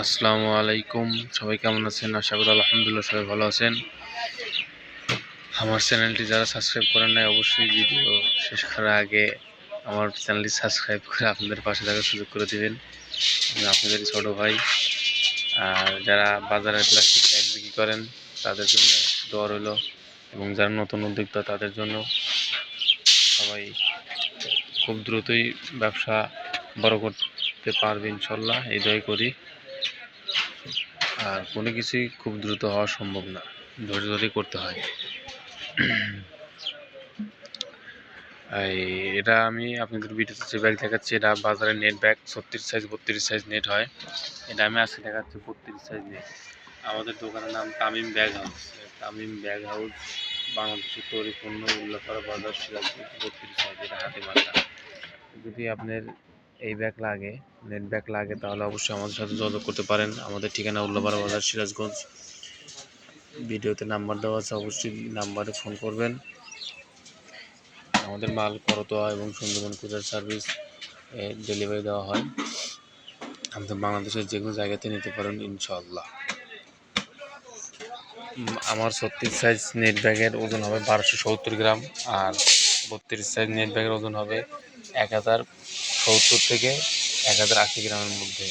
আসসালামু আলাইকুম। সবাই কেমন আছেন? আশা করি আলহামদুলিল্লাহ সবাই ভালো আছেন। আমার চ্যানেলটি যারা সাবস্ক্রাইব করেন নাই, অবশ্যই ভিডিও শেষ করার আগে আমার চ্যানেলটি সাবস্ক্রাইব করে আপনাদের পাশে থাকার সুযোগ করে দেবেন। আপনাদের ছোট ভাই। আর যারা বাজারে প্লাস্টিক ব্যাগ বিক্রি করেন, তাদের জন্য দোয়া রইল। এবং যারা নতুন উদ্যোক্তা, তাদের জন্য সবাই খুব দ্রুতই ব্যবসা বড় করতে পারবে ইনশাল্লাহ। এই দয় করি। আর কোনো কিছুই খুব দ্রুত হওয়া সম্ভব না। ধৈর্য ধরে করতে হয়। এটা আমি আপনাদের ভিডিওতে যে ব্যাগ দেখাচ্ছি, এটা বাজারে নেট ব্যাগ ছত্রিশ সাইজ বত্রিশ সাইজ নেট হয়। এটা আমি আজকে দেখাচ্ছি বত্রিশ সাইজ নেট আমাদের দোকানের নাম Tamim bag house Tamim bag house বাংলাদেশের তৈরি পণ্য উল্লেখরা বাজার সিরাজগঞ্জ বত্রিশ সাইজ এটা হাতে মাথা যদি আপনার এই ব্যাগ লাগে নেট ব্যাগ লাগে, তাহলে অবশ্যই আমাদের সাথে যোগাযোগ করতে পারেন। আমাদের ঠিকানা উল্লাপাড়া বাজার, সিরাজগঞ্জ। ভিডিওতে নাম্বার দেওয়া আছে, অবশ্যই নাম্বারে ফোন করবেন। আমাদের মাল করতোয়া এবং সুন্দরবন কুরিয়ার সার্ভিস ডেলিভারি দেওয়া হয়। আমাদের বাংলাদেশের যে কোনো জায়গাতে নিতে পারেন ইনশাল্লাহ আমার ছত্রিশ সাইজ নেট ব্যাগের ওজন হবে বারোশো সত্তর গ্রাম, আর বত্রিশ সাইজ নেট ব্যাগের ওজন হবে এক হাজার সত্তর থেকে এক হাজার আশি গ্রামের মধ্যে।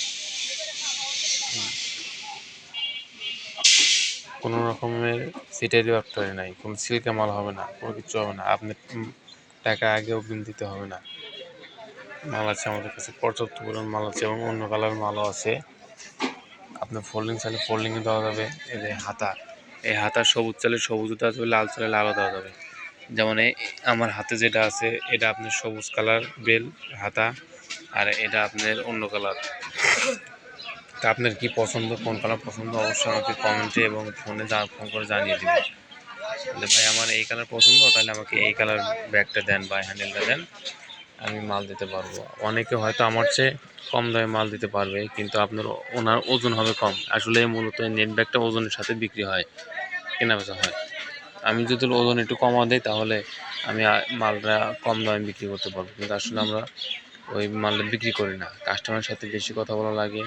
কোনো রকমের সিটারি ফ্যাক্টরি নাই, কোনো সিল্কে মাল হবে না, কোনো কিছু হবে না, আপনি টাকা আগে অগ্রিম দিতে হবে না। মাল আছে আমাদের কাছে, পর্যাপ্ত পরিমাণ মাল আছে এবং অন্য কালার মালও আছে। আপনার ফোল্ডিং চাইলে ফোল্ডিংয়ে দেওয়া যাবে, এই যে হাতা, এই হাতা সবুজ চালে সবুজ দেওয়া যাবে লাল চালে লালও দেওয়া যাবে। যেমন এই আমার হাতে যেটা আছে, এটা আপনার সবুজ কালার বেল হাতা, আর এটা আপনার অন্য কালার। তা আপনার কি পছন্দ, কোন কালার পছন্দ, অবশ্যই আমাকে কমেন্টে এবং ফোনে যা ফোন করে জানিয়ে দিবেন। তাহলে ভাই, আমার এই কালার পছন্দ, তাহলে আমাকে এই কালার ব্যাগটা দেন বা হ্যান্ডেলটা দেন, আমি মাল দিতে পারব। অনেকে হয়তো আমার চেয়ে কম দামে মাল দিতে পারবে, কিন্তু আপনার ওনার ওজন হবে কম। আসলে মূলত নেট ব্যাগটা ওজনের সাথে বিক্রি হয় কেনা বেচা হয়। আমি যদি ওজন একটু কমা দিই, তাহলে আমি মালটা কম দামে বিক্রি করতে পারব। কিন্তু আসলে আমরা ওই মালটা বিক্রি করি না। কাস্টমারের সাথে বেশি কথা বলা লাগে,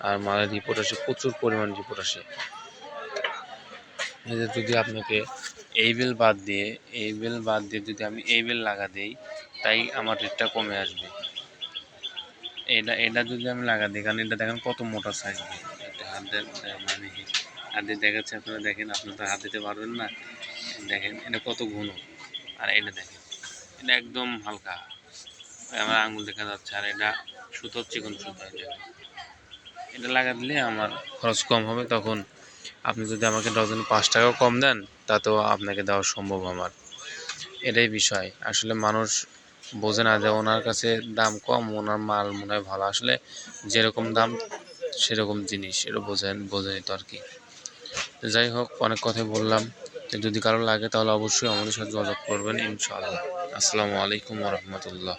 আর মালের রিপোর্ট আসে, প্রচুর পরিমাণ রিপোর্ট আসে। যে যদি আপনাকে এই বিল বাদ দিয়ে, এই বিল বাদ দিয়ে যদি আমি এই বিল লাগা দিই, তাই আমার রেটটা কমে আসবে। এটা এটা যদি আমি লাগা দিই, কারণ এটা দেখেন কত মোটা সাইজ হাত দিয়ে- মানে হাত দেখাচ্ছে, আপনারা দেখেন, আপনারা তো হাত দিতে পারবেন না। দেখেন, এটা কত ঘন। আর এটা দেখেন, এটা একদম হালকা। আমার আঙুল দেখা যাচ্ছে, আর এটা সুতোর চিকন সুতো এটা এটা লাগা দিলে আমার খরচ কম হবে, তখন আপনি যদি আমাকে ডজন পাঁচ টাকাও কম দেন, তাতেও আপনাকে দেওয়া সম্ভব আমার। এটাই বিষয়। আসলে মানুষ বোঝে না যে ওনার কাছে দাম কম, ওনার মাল মনে হয় ভালো। আসলে যেরকম দাম, সেরকম জিনিস, এটা বোঝেন, বোঝেনি তো আর কি। যাই হোক, অনেক কথাই বললাম। যদি কারও লাগে তাহলে অবশ্যই আমাদের সাথে যোগাযোগ করবেন ইনশাআল্লাহ। আসসালামু আলাইকুম রহমতুল্লাহ।